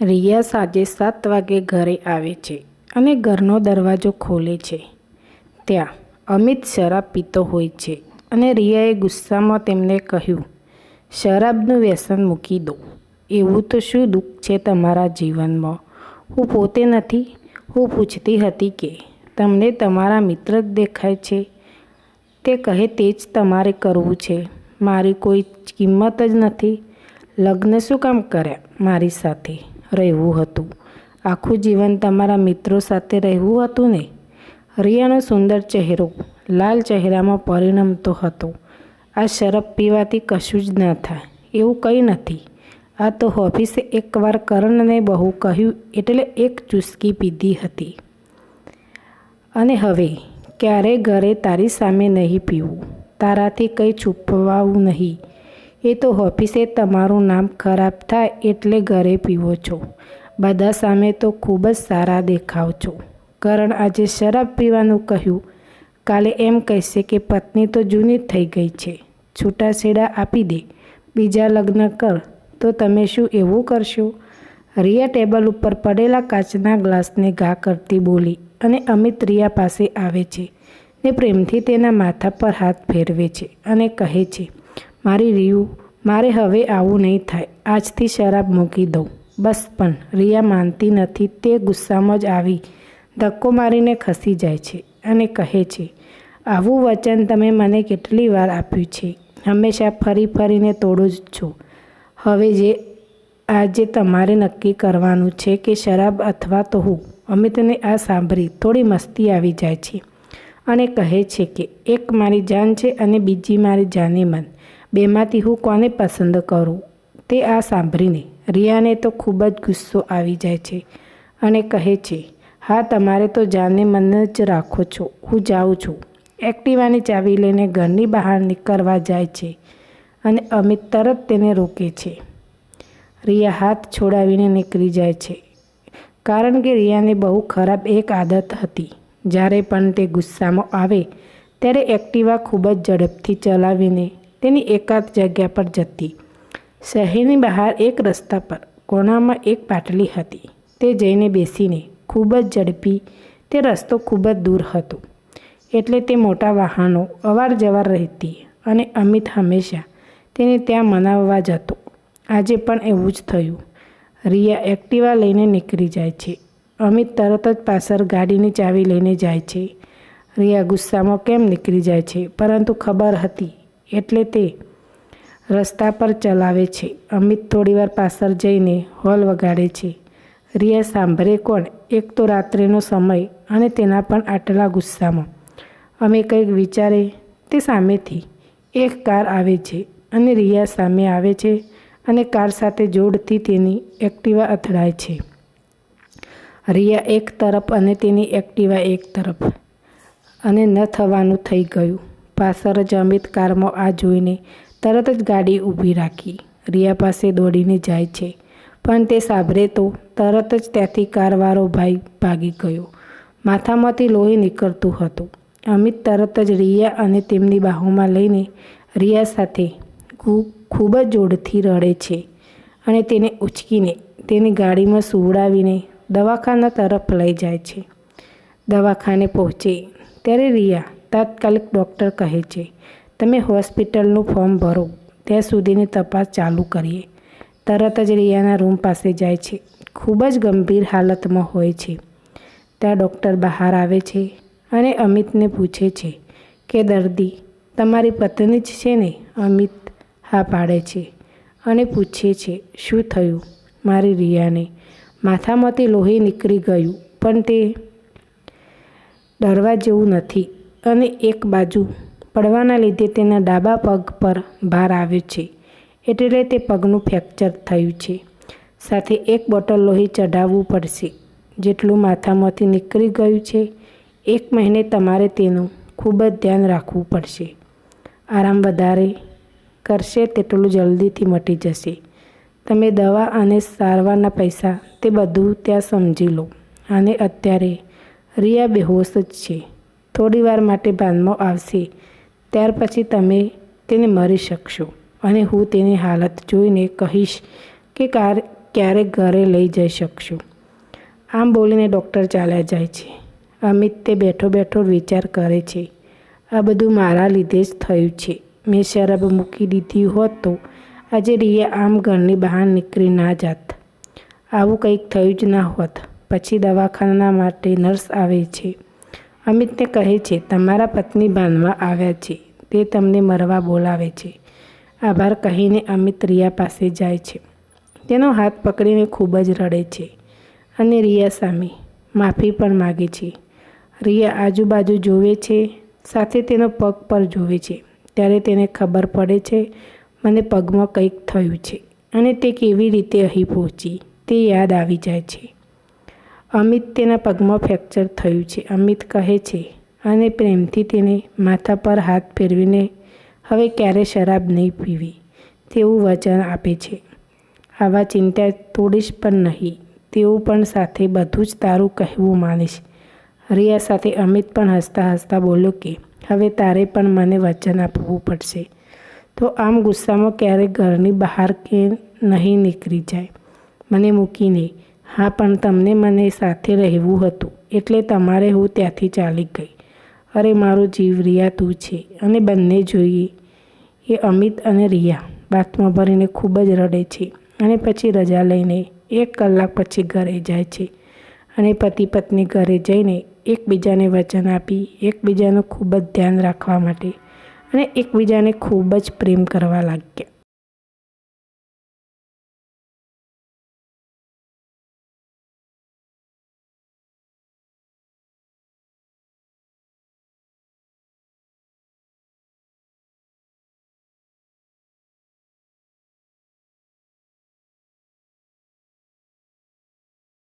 રિયા સાંજે સાત વાગે ઘરે આવે છે અને ઘરનો દરવાજો ખોલે છે. ત્યાં અમિત શરાબ પીતો હોય છે અને રિયાએ ગુસ્સામાં તેમને કહ્યું, શરાબનું વ્યસન મૂકી દો. એવું તો શું દુઃખ છે તમારા જીવનમાં? હું પોતે નથી. હું પૂછતી હતી કે તમને તમારા મિત્ર જ દેખાય છે? તે કહે, તે જ તમારે કરવું છે. મારી કોઈ કિંમત જ નથી. લગ્ન શું કામ કર્યા મારી સાથે? રહેવું હતું. આખું જીવન તમારા મિત્રો સાથે રહેવું હતું ને? રિયાનો સુંદર ચહેરો, લાલ ચહેરામાં પરિણમતો હતો. આ શરબ પીવાથી કશું જ ન થાય, એવું કંઈ નથી. આ તો ઓફિસે એકવાર કરણને બહુ કહ્યું એટલે એક ચુસ્કી પીધી હતી. અને હવે, ક્યારે ઘરે તારી સામે નહીં પીવું? તારાથી કંઈ છુપવાવું નહીં. એ તો ઓફિસે તમારું નામ ખરાબ થાય એટલે ઘરે પીવો છો. બધા સામે તો ખૂબ જ સારા દેખાવ છો. કરણ આજે શરાબ પીવાનું કહ્યું. કાલે એમ કહેશે કે પત્ની તો જૂની થઈ ગઈ છે. છૂટાછેડા આપી દે. બીજા લગ્ન કર. તો તમે શું એવું કરશો? રિયા ટેબલ ઉપર પડેલા કાચના ગ્લાસને ઘા કરતી બોલી અને અમિત રિયા પાસે આવે છે ને પ્રેમથી તેના માથા પર હાથ ફેરવે છે અને કહે છે મારી રિયુ મારે હવે આવું નહીં થાય. આજથી શરાબ મૂકી દઉં. બસ પણ, રિયા માનતી નથી. તે ગુસ્સામાં જ આવી, ધક્કો મારીને ખસી જાય છે અને કહે છે, આવું વચન તમે મને કેટલી વાર આપ્યું છે? હંમેશા ફરી ફરીને તોડો જ છો. હવે જે, આજે તમારે નક્કી કરવાનું છે કે શરાબ અથવા તો હું અમિતને આ સાંભળી થોડી મસ્તી આવી જાય છે અને કહે છે કે, એક મારી જાન છે અને બીજી મારી જાની મન. બેમાંથી હું કોને પસંદ કરું? તે આ સાંભળીને રિયાને તો ખૂબ જ ગુસ્સો આવી જાય છે અને કહે છે, હા, તમારે તો જાને મને જ રાખો છો. હું જાઉં છું. એક્ટિવાની ચાવી લઈને ઘરની બહાર નીકળવા જાય છે અને અમિત તરત તેને રોકે છે. રિયા હાથ છોડાવીને નીકળી જાય છે. કારણ કે રિયાને બહુ ખરાબ એક આદત હતી. જ્યારે પણ તે ગુસ્સામાં આવે, ત્યારે એક્ટિવા ખૂબ જ ઝડપથી ચલાવીને તેની એકાદ જગ્યા પર જતી. શહેરની બહાર એક રસ્તા પર, કોણામાં એક પાટલી હતી. તે જઈને બેસીને ખૂબ જ ઝડપી, તે રસ્તો ખૂબ જ દૂર હતો. એટલે તે મોટા વાહનો અવાર જવાર રહેતી અને અમિત હંમેશા તેને ત્યાં મનાવવા જતો. આજે પણ એવું જ થયું. રિયા એક્ટિવા લઈને નીકળી જાય છે. અમિત તરત જ પાછળ ગાડીની ચાવી લઈને જાય છે. રિયા ગુસ્સામાં કેમ નીકળી જાય છે? પરંતુ ખબર હતી એટલે તે રસ્તા પર ચલાવે છે. અમિત થોડીવાર પાછળ જઈને હોલ વગાડે છે. રિયા, સાંભળે કોણ? એક તો રાત્રિનો સમય અને તેના પણ આટલા ગુસ્સામાં. અમે કંઈક વિચારે તે સામેથી. એક કાર આવે છે અને રિયા સામે આવે છે અને કાર સાથે જોડથી તેની એક્ટિવા અથડાય છે. રિયા એક તરફ અને તેની એક્ટિવા એક તરફ. અને ન થવાનું થઈ ગયું. પાછળ જ અમિત કારમાં આ જોઈને તરત જ ગાડી ઊભી રાખી. રિયા પાસે દોડીને જાય છે. પણ તે સાંભળે તો તરત જ ત્યાંથી કારવાળો ભાઈ ભાગી ગયો. માથામાંથી લોહી નીકળતું હતું. અમિત તરત જ રિયા અને તેમની બાહુમાં લઈને રિયા સાથે ખૂબ જ જોડથી રડે છે અને તેને ઉચકીને તેની ગાડીમાં સુવડાવીને દવાખાના તરફ લઈ જાય છે. દવાખાને પહોંચે ત્યારે રિયા તાત્કાલિક ડૉક્ટર કહે છે, તમે હોસ્પિટલનું ફોર્મ ભરો, ત્યાં સુધીની તપાસ ચાલુ કરીએ. તરત જ રિયાના રૂમ પાસે જાય છે. ખૂબ જ ગંભીર હાલતમાં હોય છે. ત્યાં ડૉક્ટર બહાર આવે છે અને અમિતને પૂછે છે કે, દર્દી, તમારી પત્ની જ છે ને? અમિત હા પાડે છે અને પૂછે છે, શું થયું? મારી રિયાને માથામાંથી લોહી નીકળી ગયું, પણ તે ડરવા જેવું નથી. અને એક બાજુ પડવાના લીધે તેના ડાબા પગ પર ભાર આવ્યો છે. એટલે તે પગનું ફ્રેક્ચર થયું છે. સાથે એક બોટલ લોહી ચઢાવવું પડશે. જેટલું માથામાંથી નીકળી ગયું છે, એક મહિને તમારે તેનું ખૂબ જ ધ્યાન રાખવું પડશે. આરામ વધારે કરશે તેટલું જલ્દીથી મટી જશે. તમે દવા અને સારવારના પૈસા તે બધું ત્યાં સમજી લો. અને અત્યારે રિયા બેહોશ જ છે. થોડી વાર માટે ભાનમાં આવશે. ત્યાર પછી તમે તેને મરી શકશો. અને હું તેની હાલત જોઈને કહીશ કે ક્યારેક ઘરે લઈ જઈ શકશો. આમ બોલીને ડૉક્ટર ચાલ્યા જાય છે. અમિત તે બેઠો બેઠો વિચાર કરે છે. આ બધું મારા લીધે જ થયું છે. મેં શરાબ મૂકી દીધી હોત તો આજે રિયા આમ ઘરની બહાર નીકળી ના જાત. આવું કંઈક થયું જ ના હોત. પછી દવાખાના માટે નર્સ આવે છે. અમિતને કહે છે, તમારા પત્ની બાંધવા આવ્યા છે. તે તમને મરવા બોલાવે છે. આભાર કહીને અમિત રિયા પાસે જાય છે. તેનો હાથ પકડીને ખૂબ જ રડે છે. અને રિયા સામે, માફી પણ માગે છે. રિયા આજુબાજુ જોવે છે, સાથે તેનો પગ પર જોવે છે. ત્યારે તેને ખબર પડે છે, મને પગમાં કંઈક થયું છે. અને તે કેવી રીતે અહીં પહોંચી, તે યાદ આવી જાય છે. અમિત તેના પગમાં ફ્રેક્ચર થયું છે. અમિત કહે છે, અને પ્રેમથી તેને માથા પર હાથ ફેરવીને હવે ક્યારે શરાબ નહીં પીવી તેવું વચન આપે છે. આવા ચિંતા તોડીશ પણ નહીં. તેવું પણ સાથે બધું જ તારું કહેવું માનીશ. રિયા સાથે અમિત પણ હસતા હસતા બોલ્યો કે, હવે તારે પણ મને વચન આપવું પડશે. તો આમ ગુસ્સામાં ક્યારેક ઘરની બહાર કે નહીં નીકળી જાય. મને મૂકીને હા, પણ તમને મને સાથે રહેવું હતું, એટલે તમારે હું ત્યાંથી ચાલી ગઈ. અરે, મારો જીવ રિયા તું છે, અને બંને જોઈએ. એ અમિત અને રિયા બાથમાં ભરીને ખૂબ જ રડે છે, અને પછી રજા લઈને એક કલાક પછી ઘરે જાય છે, અને પતિ પત્ની ઘરે જઈને એકબીજાને વચન આપી, એકબીજાનું ખૂબ જ ધ્યાન રાખવા માટે, અને એકબીજાને ખૂબ જ પ્રેમ કરવા લાગ્યા.